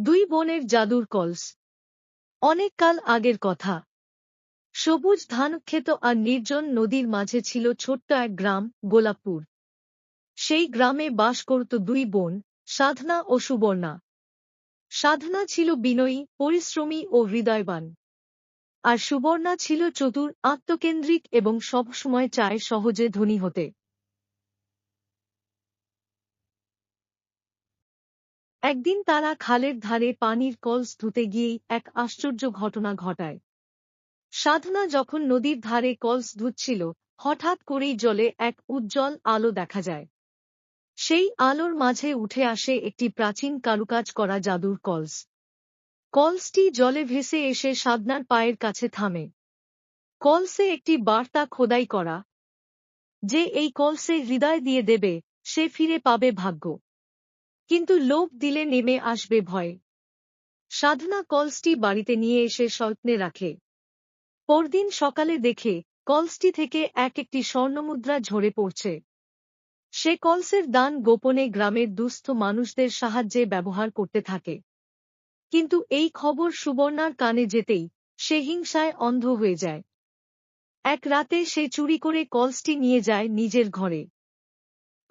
দুই বোনের জাদুর কলস। অনেক কাল আগের কথা। সবুজ ধানক্ষেত আর নির্জন নদীর মাঝে ছিল ছোট্ট এক গ্রাম, গোলাপপুর। সেই গ্রামে বাস করত দুই বোন, সাধনা ও সুবর্ণা। সাধনা ছিল বিনয়ী, পরিশ্রমী ও হৃদয়বান। আর সুবর্ণা ছিল চতুর, আত্মকেন্দ্রিক এবং সবসময় চায় সহজে ধনী হতে। একদিন তারা খালের ধারে পানির কলস ধুতে গিয়েই এক আশ্চর্য ঘটনা ঘটায়। সাধনা যখন নদীর ধারে কলস ধুচ্ছিল, হঠাৎ করেই জলে এক উজ্জ্বল আলো দেখা যায়। সেই আলোর মাঝে উঠে আসে একটি প্রাচীন কারুকাজ করা জাদুর কলস। কলসটি জলে ভেসে এসে সাধনার পায়ের কাছে থামে। কলসে একটি বার্তা খোদাই করা, যে এই কলসে হৃদয় দিয়ে দেবে, সে ফিরে পাবে ভাগ্য। কিন্তু লোভ দিলে নেমে আসবে ভয়। সাধনা কলসটি বাড়িতে নিয়ে এসে স্বপ্নে রাখে। পরদিন সকালে দেখে কলসটি থেকে এক একটি স্বর্ণমুদ্রা ঝরে পড়ছে। সে কলসের দান গোপনে গ্রামের দুস্থ মানুষদের সাহায্যে ব্যবহার করতে থাকে। কিন্তু এই খবর সুবর্ণার কানে যেতেই সে হিংসায় অন্ধ হয়ে যায়। এক রাতে সে চুরি করে কলসটি নিয়ে যায় নিজের ঘরে।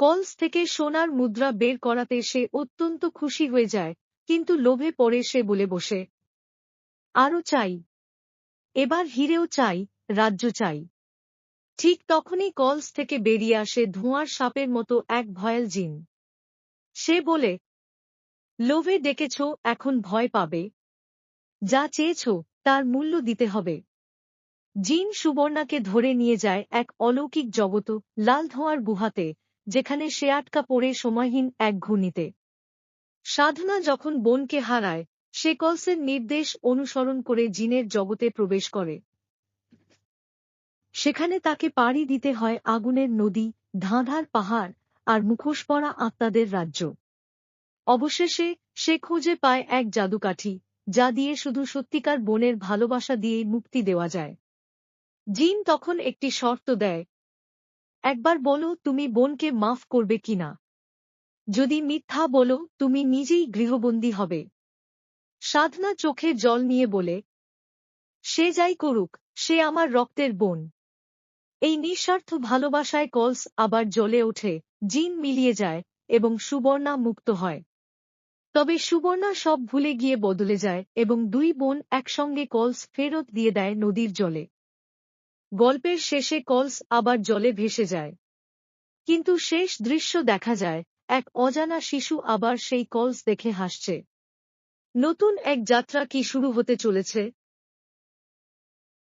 কলস থেকে সোনার মুদ্রা বের করাতে সে অত্যন্ত খুশি হয়ে যায়, কিন্তু লোভে পড়ে সে বলে বসে। আরও চাই। এবার হিরেও চাই, রাজ্য চাই। ঠিক তখনই কলস থেকে বেরিয়ে আসে ধোঁয়ার সাপের মতো এক ভয়াল জিন। সে বলে, লোভে ডেকেছ, এখন ভয় পাবে। যা চেয়েছ, তার মূল্য দিতে হবে। জিন সুবর্ণাকে ধরে নিয়ে যায় এক অলৌকিক জগত লাল ধোঁয়ার গুহাতে যেখানে সে আটকা পড়ে সময়হীন এক ঘূর্ণিতে। সাধনা যখন বোনকে হারায়, সে কলসের নির্দেশ অনুসরণ করে জিনের জগতে প্রবেশ করে। সেখানে তাকে পাড়ি দিতে হয় আগুনের নদী, ধাঁধার পাহাড় আর মুখোশ পরা আত্মাদের রাজ্য। অবশেষে সে খুঁজে পায় এক জাদুকাঠি, যা দিয়ে শুধু সত্যিকার বোনের ভালোবাসা দিয়েই মুক্তি দেওয়া যায়। জিন তখন একটি শর্ত দেয় একবার বলো তুমি বোনকে মাফ করবে কিনা। যদি মিথ্যা বলো, তুমি নিজেই গৃহবন্দী হবে। সাধনা চোখে জল নিয়ে বলে, সে যাই করুক, সে আমার রক্তের বোন এই নিঃস্বার্থ ভালোবাসায় কলস আবার জ্বলে ওঠে, জিন মিলিয়ে যায় এবং সুবর্ণা মুক্ত হয়। তবে সুবর্ণা সব ভুলে গিয়ে বদলে যায় এবং দুই বোন একসঙ্গে কলস ফেরত দিয়ে দেয় নদীর জলে। গল্পের শেষে কলস আবার জলে ভেসে যায়। কিন্তু শেষ দৃশ্য দেখা যায়, এক অজানা শিশু আবার সেই কলস দেখে হাসছে। নতুন এক যাত্রা কি শুরু হতে চলেছে?